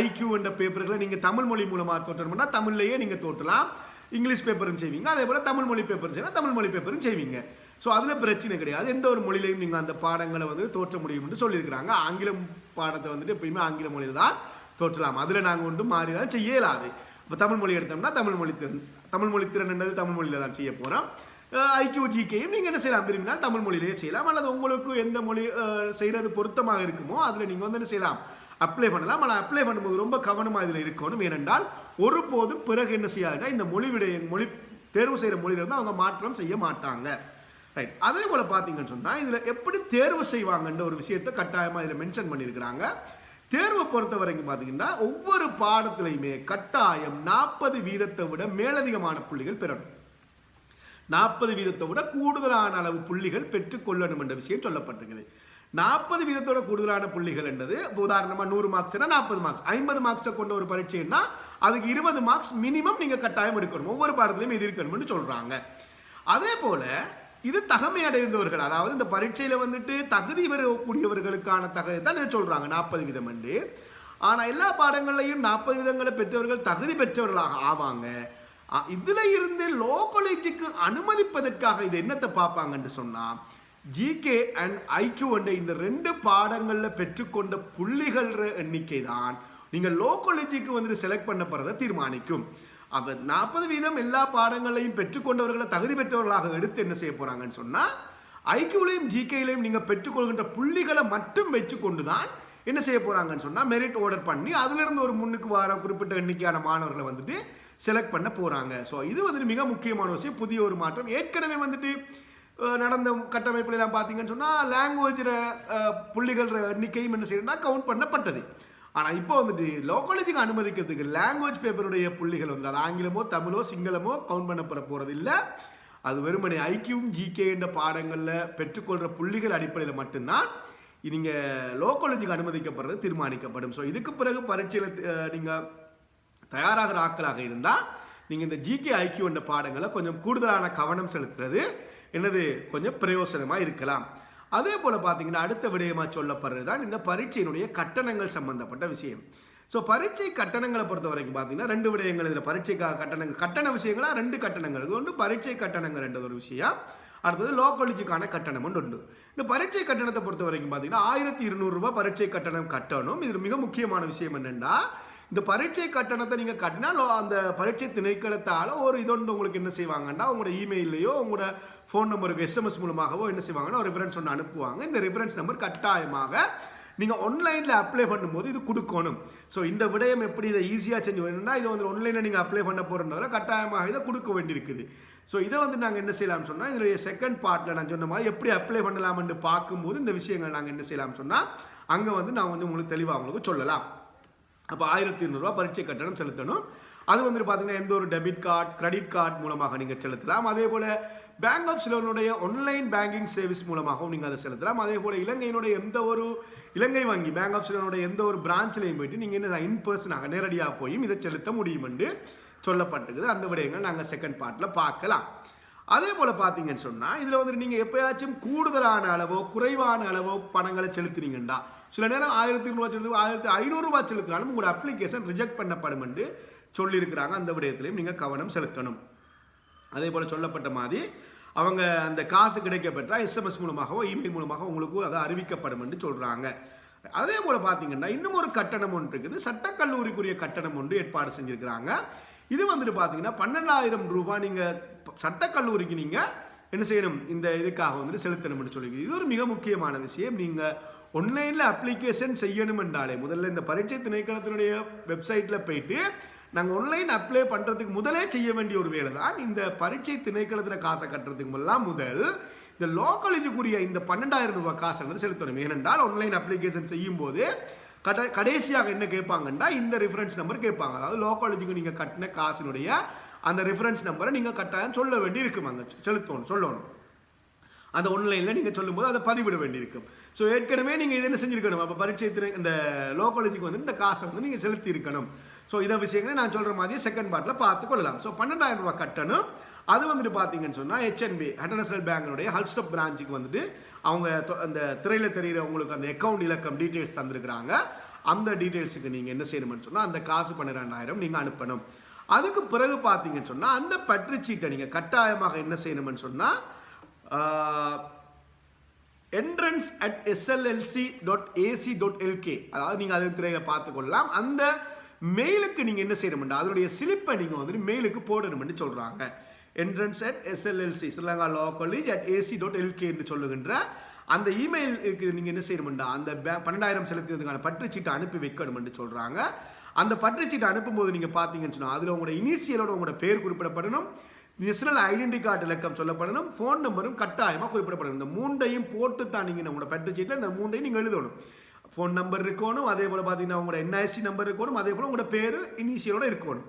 ஐக்யூ என்ற பேப்பர்களை நீங்கள் தமிழ் மொழி மூலமாக தோற்றணும்னா தமிழ்லையே நீங்கள் தோற்றலாம். இங்கிலீஷ் பேப்பரும் செய்வீங்க. அதே போல் தமிழ் மொழி பேப்பரும் செய்யலாம். தமிழ் மொழி பேப்பரும் செய்வீங்க. ஸோ அதில் பிரச்சனை கிடையாது. எந்த ஒரு மொழியிலையும் நீங்கள் அந்த பாடங்களை வந்து தோற்ற முடியும்னு சொல்லியிருக்கிறாங்க. ஆங்கிலம் பாடத்தை வந்துட்டு எப்பயுமே ஆங்கில மொழியில் தான் தோற்றலாம். அதில் நாங்கள் ஒன்றும் மாறிதான் செய்யலாது இப்போ தமிழ் மொழி எடுத்தோம்னா தமிழ் மொழி திறன். தமிழ் மொழி திறன் என்றது தமிழ் மொழியில் தான் செய்ய போகிறோம் ஐக்கியூ ஜிகேயும் நீங்கள் என்ன செய்யலாம்? விரும்பினால் தமிழ் மொழியிலேயே செய்யலாம். அல்லது உங்களுக்கு எந்த மொழி செய்கிறது பொருத்தமாக இருக்குமோ அதில் நீங்கள் வந்து என்ன செய்யலாம்? அப்ளை பண்ணலாம். ஆனால் அப்ளை பண்ணும்போது ரொம்ப கவனமாக இதில் இருக்கணும். ஏனென்றால் ஒருபோதும் பிறகு என்ன செய்யாதுன்னா இந்த மொழி விடைய மொழி தேர்வு செய்கிற மொழியிலிருந்து அவங்க மாற்றம் செய்ய மாட்டாங்க. ரைட் அதே போல் பார்த்தீங்கன்னு சொன்னால் இதில் எப்படி தேர்வு செய்வாங்கன்ற ஒரு விஷயத்தை கட்டாயமாக இதில் மென்ஷன் பண்ணியிருக்கிறாங்க தேர்வை பொறுத்த வரைக்கும் பார்த்தீங்கன்னா ஒவ்வொரு பாடத்திலையுமே கட்டாயம் நாற்பது வீதத்தை விட மேலதிகமான புள்ளிகள் பெறணும். நாற்பது வீதத்தை விட கூடுதலான அளவு புள்ளிகள் பெற்றுக்கொள்ளணும் என்ற விஷயம் சொல்லப்பட்டிருக்குது. நாற்பது வீதத்தோட கூடுதலான புள்ளிகள் என்றது இப்போ உதாரணமாக நூறு மார்க்ஸ்னா நாற்பது மார்க்ஸ் ஐம்பது மார்க்ஸை கொண்ட ஒரு பரீட்சைன்னா அதுக்கு இருபது மார்க்ஸ் மினிமம் நீங்கள் கட்டாயம் எடுக்கணும். ஒவ்வொரு பாடத்திலையும் இது இருக்கணும்னு சொல்கிறாங்க அதே போல் இது தகமை அடைந்தவர்கள் அதாவது இந்த பரீட்சையில் வந்துட்டு தகுதி பெறக்கூடியவர்களுக்கான தகுதி தான் இதை சொல்கிறாங்க நாற்பது வீதம் என்று. ஆனால் எல்லா பாடங்கள்லையும் நாற்பது விதங்களை பெற்றவர்கள் தகுதி பெற்றவர்களாக ஆவாங்க. இதில் இருந்து லோ காலேஜுக்கு அனுமதிப்பதற்காக இது என்னத்தை பார்ப்பாங்கன்னு சொன்னால் ஜிகே அண்ட் ஐக்யூ என்ற இந்த ரெண்டு பாடங்களில் பெற்றுக்கொண்ட புள்ளிகள் எண்ணிக்கை தான் நீங்கள் லோ காலேஜுக்கு வந்துட்டு செலக்ட் பண்ணப்படுறதை தீர்மானிக்கும். அப்போ நாற்பது வீதம் எல்லா பாடங்களையும் பெற்றுக்கொண்டவர்களை தகுதி பெற்றவர்களாக எடுத்து என்ன செய்ய போகிறாங்கன்னு சொன்னால் ஐக்கியூலையும் ஜிகேலையும் நீங்கள் பெற்றுக்கொள்கின்ற புள்ளிகளை மட்டும் வச்சுக்கொண்டு தான் என்ன செய்ய போகிறாங்கன்னு சொன்னால் மெரிட் ஆர்டர் பண்ணி அதிலிருந்து ஒரு முன்னுக்கு வர குறிப்பிட்ட எண்ணிக்கையான மாணவர்களை வந்துட்டு செலக்ட் பண்ண போகிறாங்க ஸோ இது வந்துட்டு மிக முக்கியமான விஷயம். புதிய ஒரு மாற்றம். ஏற்கனவே வந்துட்டு நடந்த கட்டமைப்புலாம் பார்த்தீங்கன்னு சொன்னால் லாங்குவேஜில் புள்ளிகள் எண்ணிக்கையும் என்ன செய்யணும்னா கவுண்ட் பண்ணப்பட்டது. ஆனால் இப்போ வந்துட்டு லோக்காலஜிக்கு அனுமதிக்கிறதுக்கு லாங்குவேஜ் பேப்பருடைய புள்ளிகள் வந்து அது ஆங்கிலமோ தமிழோ சிங்களமோ கவுண்ட் பண்ணப்பட போகிறது இல்லை அது வெறுமனே ஐக்கியும் ஜிகே என்ற பாடங்களில் பெற்றுக்கொள்கிற புள்ளிகள் அடிப்படையில் மட்டும்தான் நீங்கள் லோக்காலஜிக்கு அனுமதிக்கப்படுறது தீர்மானிக்கப்படும். ஸோ இதுக்கு பிறகு பரீட்சையில் நீங்கள் தயாராகிற ஆட்களாக இருந்தால் நீங்கள் இந்த ஜிகே ஐக்கியூ என்ற பாடங்களை கொஞ்சம் கூடுதலான கவனம் செலுத்துறது என்னது கொஞ்சம் பிரயோசனமாக இருக்கலாம். அதே போல் பார்த்தீங்கன்னா அடுத்த விடயமாக சொல்லப்படுறது தான் இந்த பரீட்சையினுடைய கட்டணங்கள் சம்பந்தப்பட்ட விஷயம். ஸோ பரீட்சை கட்டணங்களை பொறுத்த வரைக்கும் பார்த்தீங்கன்னா ரெண்டு விடயங்கள். இதில் பரீட்சைக்காக கட்டணங்கள் கட்டண விஷயங்களா ரெண்டு கட்டணங்கள். இது ஒன்று பரீட்சை கட்டணங்கள் என்றது ஒரு விஷயம். அடுத்தது லோ காலேஜுக்கான கட்டணம் ஒன்று உண்டு. இந்த பரீட்சை கட்டணத்தை பொறுத்த வரைக்கும் பார்த்தீங்கன்னா ஆயிரத்தி இருநூறுரூபா பரீட்சை கட்டணம் கட்டணும். இது மிக முக்கியமான விஷயம் என்னென்னா இந்த பரீட்சை கட்டணத்தை நீங்கள் கட்டினா அந்த பரீட்சை திணைக்களத்தால் ஒரு இதொன்று உங்களுக்கு என்ன செய்வாங்கன்னா உங்களோட இமெயிலையோ உங்களோட ஃபோன் நம்பருக்கு எஸ்எம்எஸ் மூலமாகவோ என்ன செய்வாங்கன்னா ஒரு ரெஃபரன்ஸ் ஒன்று அனுப்புவாங்க. இந்த ரெஃபரன்ஸ் நம்பர் கட்டாயமாக நீங்கள் ஆன்லைனில் அப்ளை பண்ணும்போது இது கொடுக்கணும். ஸோ இந்த விடயம் எப்படி இதை ஈஸியாக செஞ்சு வேணும்னா இதை வந்து ஆன்லைனில் நீங்கள் அப்ளை பண்ண போகிறதுனால கட்டாயமாக இதை கொடுக்க வேண்டியிருக்குது. ஸோ இதை வந்து நாங்கள் என்ன செய்யலாம்னு சொன்னால் இதனுடைய செகண்ட் பார்ட்டில் நான் சொன்ன மாதிரி எப்படி அப்ளை பண்ணலாம்னு பார்க்கும்போது இந்த விஷயங்கள் நாங்கள் என்ன செய்யலாம்னு சொன்னால் அங்கே வந்து நான் வந்து உங்களுக்கு தெளிவாக உங்களுக்கு சொல்லலாம். அப்போ ஆயிரத்தி இருநூறுவா பரீட்சை கட்டணம் செலுத்தணும். அது வந்துட்டு பார்த்தீங்கன்னா எந்த ஒரு டெபிட் கார்டு கிரெடிட் கார்டு மூலமாக நீங்கள் செலுத்தலாம். அதே போல் பேங்க் ஆஃப் சிலோனுடைய ஆன்லைன் பேங்கிங் சர்வீஸ் மூலமாகவும் நீங்கள் அதை செலுத்தலாம். அதே போல் இலங்கையினுடைய எந்த ஒரு இலங்கை வங்கி பேங்க் ஆஃப் சிலோனுடைய எந்த ஒரு பிரான்ச்சிலையும் போயிட்டு நீங்கள் என்ன இன் பர்சனாக நேரடியாக போய் இதை செலுத்த முடியும் என்று சொல்லப்பட்டிருக்குது. அந்த விடயங்கள் நாங்கள் செகண்ட் பார்ட்டில் பார்க்கலாம். அதே போல் பார்த்தீங்கன்னு சொன்னால் இதில் வந்துட்டு நீங்கள் எப்போயாச்சும் கூடுதலான அளவோ குறைவான அளவோ பணங்களை செலுத்துனீங்கண்டா சில நேரம் ஆயிரத்தி இருநூறுவா செலுத்து ஆயிரத்தி ஐநூறுரூவா செலுத்தினாலும் உங்களோட அப்ளிகேஷன் ரிஜெக்ட் பண்ணப்படும் என்று சொல்லியிருக்கிறாங்க. அந்த விடயத்திலையும் நீங்கள் கவனம் செலுத்தணும். அதே போல் சொல்லப்பட்ட மாதிரி அவங்க அந்த காசு கிடைக்கப்பெற்றால் எஸ்எம்எஸ் மூலமாகவோ இமெயில் மூலமாக உங்களுக்கு அதை அறிவிக்கப்படும் என்று சொல்கிறாங்க அதே போல் பார்த்தீங்கன்னா இன்னும் ஒரு கட்டணம் ஒன்று இருக்குது. சட்டக்கல்லூரிக்குரிய கட்டணம் ஒன்று ஏற்பாடு செஞ்சுருக்கிறாங்க. இது வந்துட்டு பார்த்தீங்கன்னா பன்னெண்டாயிரம் ரூபாய் நீங்கள் சட்டக்கல்லூரிக்கு நீங்கள் என்ன செய்யணும்? இந்த இதுக்காக வந்துட்டு செலுத்தணும்னு சொல்லி இது ஒரு மிக முக்கியமான விஷயம். நீங்கள் ஆன்லைனில் அப்ளிகேஷன் செய்யணும் என்றாலே முதல்ல இந்த பரீட்சை திணைக்களத்தினுடைய வெப்சைட்டில் போயிட்டு நாங்கள் ஆன்லைன் அப்ளை பண்ணுறதுக்கு முதலே செய்ய வேண்டிய ஒரு வேலை தான் இந்த பரீட்சை திணைக்களத்தில் காசை கட்டுறதுக்கு எல்லாம் முதல் இந்த லோக்கல் இதுக்குரிய இந்த பன்னெண்டாயிரம் ரூபாய் காசு வந்து செலுத்தணும். ஏனென்றால் ஆன்லைன் அப்ளிகேஷன் செய்யும் போது கட கடைசியாக என்ன கேட்பாங்கன்னா இந்த ரெஃபரன்ஸ் நம்பர் கேட்பாங்க. அதாவது லோக்காலஜிக்கு நீங்கள் கட்டின காசினுடைய அந்த ரெஃபரன்ஸ் நம்பரை நீங்கள் கட்டாயம் சொல்ல வேண்டி அங்கே. செலுத்தணும் சொல்லணும். அந்த ஒன்லைனில் நீங்கள் சொல்லும்போது அதை பதிவிட வேண்டியிருக்கும். ஸோ ஏற்கனவே நீங்கள் இது என்ன செஞ்சுருக்கணும்? அப்போ பரீட்சை திரு- இந்த லோ காலேஜுக்கு வந்து இந்த காசை வந்து நீங்கள் செலுத்தி இருக்கணும் ஸோ இதை விஷயங்களை நான் சொல்கிற மாதிரி செகண்ட் பார்ட்டில் பார்த்து கொள்ளலாம். ஸோ பன்னெண்டாயிரம் ரூபாய் கட்டணும். அது வந்துட்டு பார்த்தீங்கன்னு சொன்னால் ஹெச்என்பி இன்டர்நேஷனல் பேங்கினுடைய ஹல்ஸ்டப் பிரான்ச்சுக்கு வந்துட்டு அவங்க தொ- அந்த திரையில் தெரிகிற உங்களுக்கு அந்த அக்கௌண்ட் இலக்கம் டீட்டெயில்ஸ் தந்திருக்கிறாங்க. அந்த டீட்டெயில்ஸுக்கு நீங்கள் என்ன செய்யணும்னு சொன்னால் அந்த காசு பன்னிரெண்டாயிரம் நீங்கள் அனுப்பணும். அதுக்கு பிறகு பார்த்தீங்கன்னு சொன்னால் அந்த பற்றுச்சீட்டை நீங்கள் கட்டாயமாக என்ன செய்யணும்னு சொன்னால் entrance at SLLC dot AC dot LK அதாவது நீங்கள் அது திரையில் பார்த்துக்கொள்ளலாம் அந்த மெயிலுக்கு நீங்கள் என்ன செய்யணும்னா அதனுடைய சிலிப்பை நீங்கள் வந்துட்டு மெயிலுக்கு போடணும்னு சொல்கிறாங்க entrance at SLLC Sri Lanka law college at AC dot LK என்று சொல்லுகின்ற அந்த இமெயிலுக்கு நீங்கள் என்ன செய்யணும்டா அந்த பன்னெண்டாயிரம் செலுத்தியதுக்கான பற்றுச்சீட்டை அனுப்பி வைக்கணும்னு சொல்கிறாங்க அந்த பற்றுச்சீட்டை அனுப்பும்போது நீங்கள் பார்த்தீங்கன்னு சொன்னால் அதில் உங்களோட இனிஷியலோட உங்களோட பேர் குறிப்பிடப்படணும். நேஷனல் ஐடென்டி கார்டு இலக்கம் சொல்லப்படணும். ஃபோன் நம்பரும் கட்டாயமாக குறிப்பிடப்படணும். இந்த மூண்டையும் போட்டு தான் நீங்கள் உங்களோட பற்றுச்சீட்டில் இந்த மூண்டையும் நீங்கள் எழுதணும். ஃபோன் நம்பர் இருக்கணும் அதே போல் பார்த்தீங்கன்னா உங்களோட என்ஐசி நம்பர் இருக்கணும் அதே போல் உங்களோட பேர் இனிஷியலோட இருக்கணும்.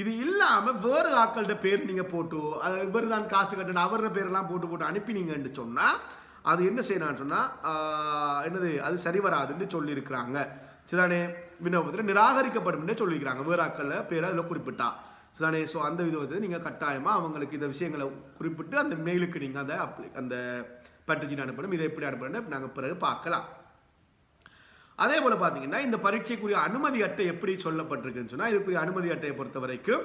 இது இல்லாமல் வேறு ஆட்கள்கிட்ட பேர் நீங்கள் போட்டு இவர் தான் காசு கட்டணும் அவரோட பேரெல்லாம் போட்டு போட்டு அனுப்பினீங்கன்னு சொன்னால் அது என்ன செய்யணும்னு சொன்னால் என்னது அது சரி வராதுன்னு சொல்லியிருக்கிறாங்க. சரிதானே விண்ணப்பத்தில் நிராகரிக்கப்படும் சொல்லியிருக்கிறாங்க. வேறு பேர் அதில் குறிப்பிட்டா. சரிதானே ஸோ அந்த விதத்தில் நீங்கள் கட்டாயமாக அவங்களுக்கு இந்த விஷயங்களை குறிப்பிட்டு அந்த மெயிலுக்கு நீங்கள் அந்த அப்ளை அந்த பட்டுச்சின்னு அனுப்பணும் இதை எப்படி அனுப்பணும் நாங்கள் பிறகு பார்க்கலாம். அதே போல் பார்த்தீங்கன்னா இந்த பரீட்சைக்குரிய அனுமதி அட்டை எப்படி சொல்லப்பட்டிருக்குன்னு சொன்னால் இதுக்குரிய அனுமதி அட்டையை பொறுத்த வரைக்கும்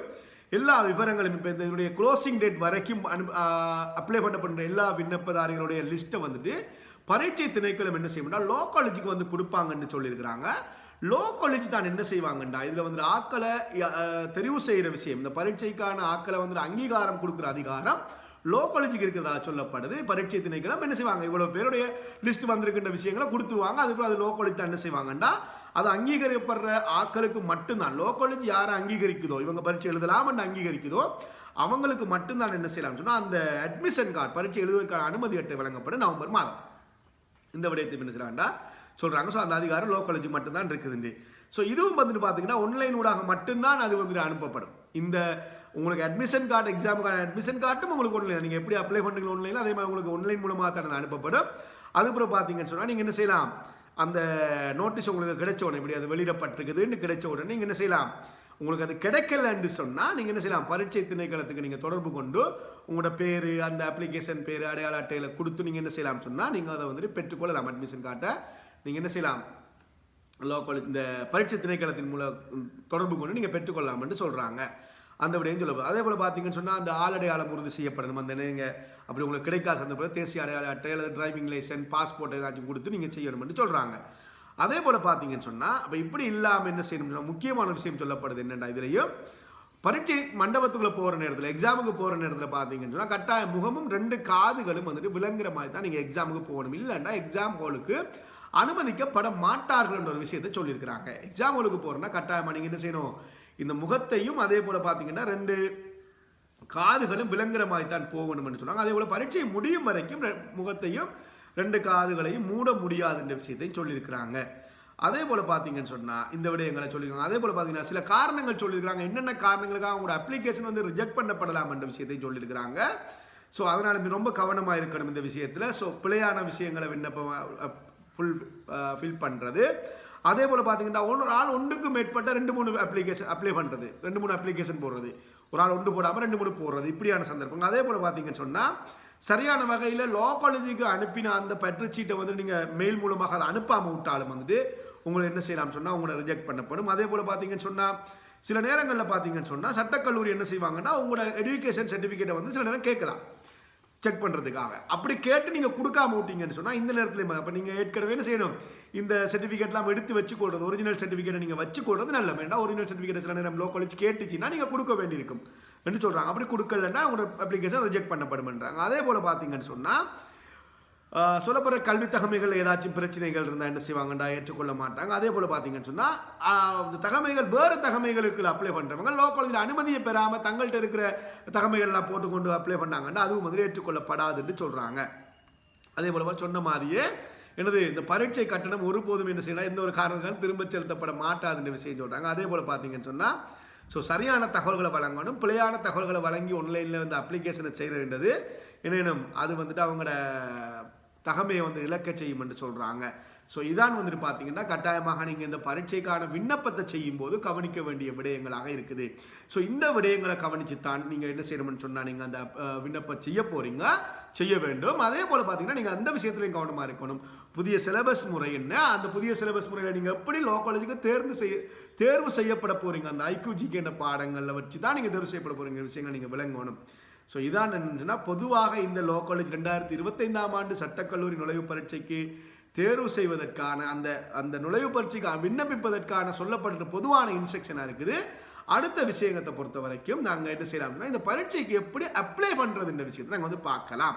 எல்லா விவரங்களும் இப்போ இந்த இதனுடைய க்ளோசிங் டேட் வரைக்கும் அனு அப்ளை பண்ணப்படுற எல்லா விண்ணப்பதாரிகளுடைய லிஸ்ட்டை வந்துட்டு பரீட்சை திணைக்களம் என்ன செய்யும்னா லோ காலேஜுக்கு வந்து கொடுப்பாங்கன்னு சொல்லியிருக்கிறாங்க. லோ காலேஜ் தான் என்ன செய்வாங்கண்டா? இதில் வந்து ஆக்களை தெரிவு செய்கிற விஷயம். இந்த பரீட்சைக்கான ஆக்களை வந்து அங்கீகாரம் கொடுக்குற அதிகாரம் லோ காலேஜுக்கு இருக்கிறதா சொல்லப்படுது. பரீட்சை திணைக்களம் என்ன செய்வாங்க? இவ்வளோ பேருடைய லிஸ்ட் வந்திருக்கின்ற விஷயங்களை கொடுத்துருவாங்க. அதுக்கு அது லோ காலேஜ் தான் என்ன செய்வாங்கண்டா? அது அங்கீகரிக்கப்படுற ஆட்களுக்கு மட்டும்தான். லோ காலேஜ் யாரை அங்கீகரிக்குதோ? இவங்க பரீட்சை எழுதலாம்னு அங்கீகரிக்குதோ அவங்களுக்கு மட்டும்தான் என்ன செய்யலாம்னு சொன்னால் அந்த அட்மிஷன் கார்டு பரீட்சை எழுதுவதற்கான அனுமதி அட்டை வழங்கப்படும் நவம்பர் மாதம். இந்த விடயத்தை என்ன செய்யலாம்டா சொல்கிறாங்க ஸோ அந்த அதிகாரம் லோ காலேஜ் மட்டும்தான் இருக்குதுண்டு ஸோ இதுவும் வந்துட்டு பார்த்தீங்கன்னா ஆன்லைன் ஊடாக மட்டும்தான் அது வந்துட்டு அனுப்பப்படும். இந்த உங்களுக்கு அட்மிஷன் கார்டு எக்ஸாமுக்கான அட்மிஷன் கார்டும் உங்களுக்கு ஒன்லைன் நீங்கள் எப்படி அப்ளை பண்ணுறீங்க ஆன்லைனில் அதே மாதிரி உங்களுக்கு ஆன்லைன் மூலமாக தான் அனுப்பப்படும். அதுக்கப்புறம் பார்த்தீங்கன்னு சொன்னால் நீங்கள் என்ன செய்யலாம்? அந்த நோட்டீஸ் உங்களுக்கு கிடைச்ச உடனே இப்படி அது வெளியிடப்பட்டிருக்குதுன்னு கிடைச்ச உடனே நீங்கள் என்ன செய்யலாம்? உங்களுக்கு அது கிடைக்கலன்னு சொன்னால் நீங்கள் என்ன செய்யலாம்? பரீட்சை திணைக்களத்துக்கு நீங்கள் தொடர்பு கொண்டு உங்களோட பேர் அந்த அப்ளிகேஷன் பேர் அடையாள அட்டையில் கொடுத்து நீங்கள் என்ன செய்யலாம் சொன்னால் நீங்கள் அதை வந்துட்டு பெற்றுக்கொள்ளலாம் அட்மிஷன் கார்டை நீங்கள் என்ன செய்யலாம்? லோ காலேஜ் இந்த பரீட்சை திணைக்களத்தின் மூலம் தொடர்பு கொண்டு நீங்கள் பெற்றுக்கொள்ளலாம்னு சொல்கிறாங்க அந்த விடையும் சொல்ல அதே போல் பார்த்தீங்கன்னு சொன்னால் அந்த ஆள் அடையாளம் உறுதி செய்யப்படணும். அந்த நீங்கள் அப்படி உங்களுக்கு கிடைக்காத சந்தர்ப்பத்தில் தேசிய அடையாள அட்டை அல்லது டிரைவிங் லைசன்ஸ் பாஸ்போர்ட் ஏதாச்சும் கொடுத்து நீங்கள் செய்யணும்னு சொல்கிறாங்க அதே போல் பார்த்தீங்கன்னு சொன்னால் அப்போ இப்படி இல்லாமல் என்ன செய்யணும்னா முக்கியமான விஷயம் சொல்லப்படுது என்னென்னா இதுலேயும் பரீட்சை மண்டபத்துக்குள்ளே போகிற நேரத்தில் எக்ஸாமுக்கு போகிற நேரத்தில் பார்த்தீங்கன்னு சொன்னால் கட்டாய முகமும் ரெண்டு காதுகளும் வந்துட்டு விளங்குற மாதிரி தான் நீங்கள் எக்ஸாமுக்கு போகணும். இல்லைன்னா எக்ஸாம் ஹாலுக்கு அனுமதிக்கப்பட மாட்டார்கள் என்ற ஒரு விஷயத்தை சொல்லியிருக்கிறாங்க. எக்ஸாம் ஹாலுக்கு போகிறோன்னா கட்டாயமாக நீங்கள் என்ன செய்யணும்? இந்த முகத்தையும் அதே போல் பார்த்தீங்கன்னா ரெண்டு காதுகளும் விளங்குற மாதிரி தான் போகணும்னு சொன்னாங்க. அதே போல் பரீட்சை முடியும் வரைக்கும் முகத்தையும் ரெண்டு காதுகளையும் மூட முடியாதுன்ற விஷயத்தையும் சொல்லியிருக்கிறாங்க. அதே போல் பார்த்தீங்கன்னு சொன்னால் இந்த விடயங்களை சொல்லியிருக்காங்க. அதே போல் பார்த்தீங்கன்னா சில காரணங்கள் சொல்லியிருக்காங்க என்னென்ன காரணங்களுக்காக அவங்களோட அப்ளிகேஷன் வந்து ரிஜெக்ட் பண்ணப்படலாம் என்ற விஷயத்தையும் சொல்லியிருக்கிறாங்க. ஸோ அதனால் ரொம்ப கவனமாக இருக்கணும் இந்த விஷயத்தில். ஸோ பிழையான விஷயங்களை விண்ணப்பம் ஃபுல் ஃபில் பண்ணுறது அதே போல் பார்த்தீங்கன்னா ஒரு ஆள் ஒன்றுக்கு மேற்பட்ட ரெண்டு மூணு அப்ளிகேஷன் அப்ளை பண்ணுறது ரெண்டு மூணு அப்ளிகேஷன் போடுறது. ஒரு ஆள் ஒன்று போடாமல் ரெண்டு மூணு போடுறது. இப்படியான சந்தர்ப்பங்கள். அதே போல் பார்த்தீங்கன்னு சொன்னால் சரியான வகையில் லோ காலேஜுக்கு அனுப்பின அந்த பற்றுச்சீட்டை வந்து நீங்கள் மெயில் மூலமாக அதை அனுப்பாமல் விட்டாலும் வந்துட்டு உங்களை என்ன செய்யலாம் சொன்னால் உங்களை ரிஜெக்ட் பண்ணப்படும். அதே போல் பார்த்தீங்கன்னு சொன்னால் சில நேரங்களில் பார்த்தீங்கன்னு சொன்னால் சட்டக்கல்லூரி என்ன செய்வாங்கன்னா உங்களோட எடுகேஷன் சர்டிஃபிகேட்டை வந்து சில நேரம் கேட்கலாம். செக் பண்ணுறதுக்காக அப்படி கேட்டு நீங்கள் கொடுக்காம விட்டீங்கன்னு சொன்னால் இந்த நேரத்தில் அப்போ நீங்கள் ஏற்கனவே என்ன செய்யணும்? இந்த சர்டிஃபிகேட்லாம் எடுத்து வச்சுக்கொள்றது ஒரிஜினல் சர்டிஃபிகேட்டை நீங்கள் வச்சுக்கொள்றது நல்ல. வேண்டாம் ஒரிஜினல் சர்டிஃபிகேட் சில நேரம் லோ காலேஜ் கேட்டுச்சுன்னா நீங்கள் கொடுக்க வேண்டியிருக்கும். என்று சொல்கிறாங்க அப்படி கொடுக்கலன்னா அவங்களோட அப்ளிகேஷன் ரிஜெக்ட் பண்ணப்படும்ன்றாங்க. அதே போல் பார்த்தீங்கன்னு சொன்னால் சொல்லப்படுற கல்வி தகமைகள் ஏதாச்சும் பிரச்சனைகள் இருந்தால் என்ன செய்வாங்கண்டா ஏற்றுக்கொள்ள மாட்டாங்க. அதே போல் பார்த்தீங்கன்னு சொன்னால் அந்த தகமைகள் வேறு தகமைகளுக்கு அப்ளை பண்ணுறவங்க லோ காலேஜில் அனுமதியை பெறாமல் தங்கள்கிட்ட இருக்கிற தகமைகள்லாம் போட்டுக்கொண்டு அப்ளை பண்ணாங்கன்னா அதுவும் வந்து ஏற்றுக்கொள்ளப்படாதுன்னு சொல்கிறாங்க அதே போல சொன்ன மாதிரியே எனது இந்த பரீட்சை கட்டணம் ஒருபோதும் என்ன செய்யலாம் எந்த ஒரு காரணங்களும் திரும்ப செலுத்தப்பட மாட்டாதுன்ற விஷயம் சொல்கிறாங்க அதே போல் பார்த்தீங்கன்னு சொன்னால் ஸோ சரியான தகவல்களை வழங்கணும். பிழையான தகவல்களை வழங்கி ஆன்லைனில் வந்து அப்ளிகேஷனை செய்கிறது எனினும் அது வந்துட்டு அவங்களோட தகமையை வந்து இழக்க செய்யும் என்று சொல்கிறாங்க ஸோ இதான் வந்துட்டு பார்த்தீங்கன்னா கட்டாயமாக நீங்கள் இந்த பரீட்சைக்கான விண்ணப்பத்தை செய்யும்போது கவனிக்க வேண்டிய விடயங்களாக இருக்குது. ஸோ இந்த விடயங்களை கவனித்து தான் நீங்கள் என்ன செய்யணும்னு சொன்னால் நீங்கள் அந்த விண்ணப்பம் செய்ய போகிறீங்க செய்ய வேண்டும். அதே போல் பார்த்தீங்கன்னா நீங்கள் அந்த விஷயத்துலையும் கவனமாக இருக்கணும். புதிய சிலபஸ் முறை என்ன? அந்த புதிய சிலபஸ் முறையில் நீங்கள் எப்படி லோ காலேஜுக்கு தேர்ந்து செய்ய தேர்வு செய்யப்பட போகிறீங்க அந்த ஐக்யூஜிக்கு என்ற பாடங்களில் வச்சு தான் நீங்கள் தேர்வு செய்யப்பட போகிறீங்க விஷயங்கள் நீங்கள் விளங்கணும். ஸோ இதான் என்னச்சுன்னா பொதுவாக இந்த லோ காலேஜ் ரெண்டாயிரத்தி இருபத்தைந்தாம் ஆண்டு சட்டக்கல்லூரி நுழைவுப் பரீட்சைக்கு தேர்வு செய்வதற்கான அந்த அந்த நுழைவுப் பரீட்சைக்கு விண்ணப்பிப்பதற்கான சொல்லப்பட்ட பொதுவான இன்ஸ்ட்ரக்ஷனாக இருக்குது. அடுத்த விஷயத்தை பொறுத்த வரைக்கும் நாங்கள் என்ன செய்யலாம்னா இந்த பரீட்சைக்கு எப்படி அப்ளை பண்ணுறதுன்ற விஷயத்தை நாங்கள் வந்து பார்க்கலாம்.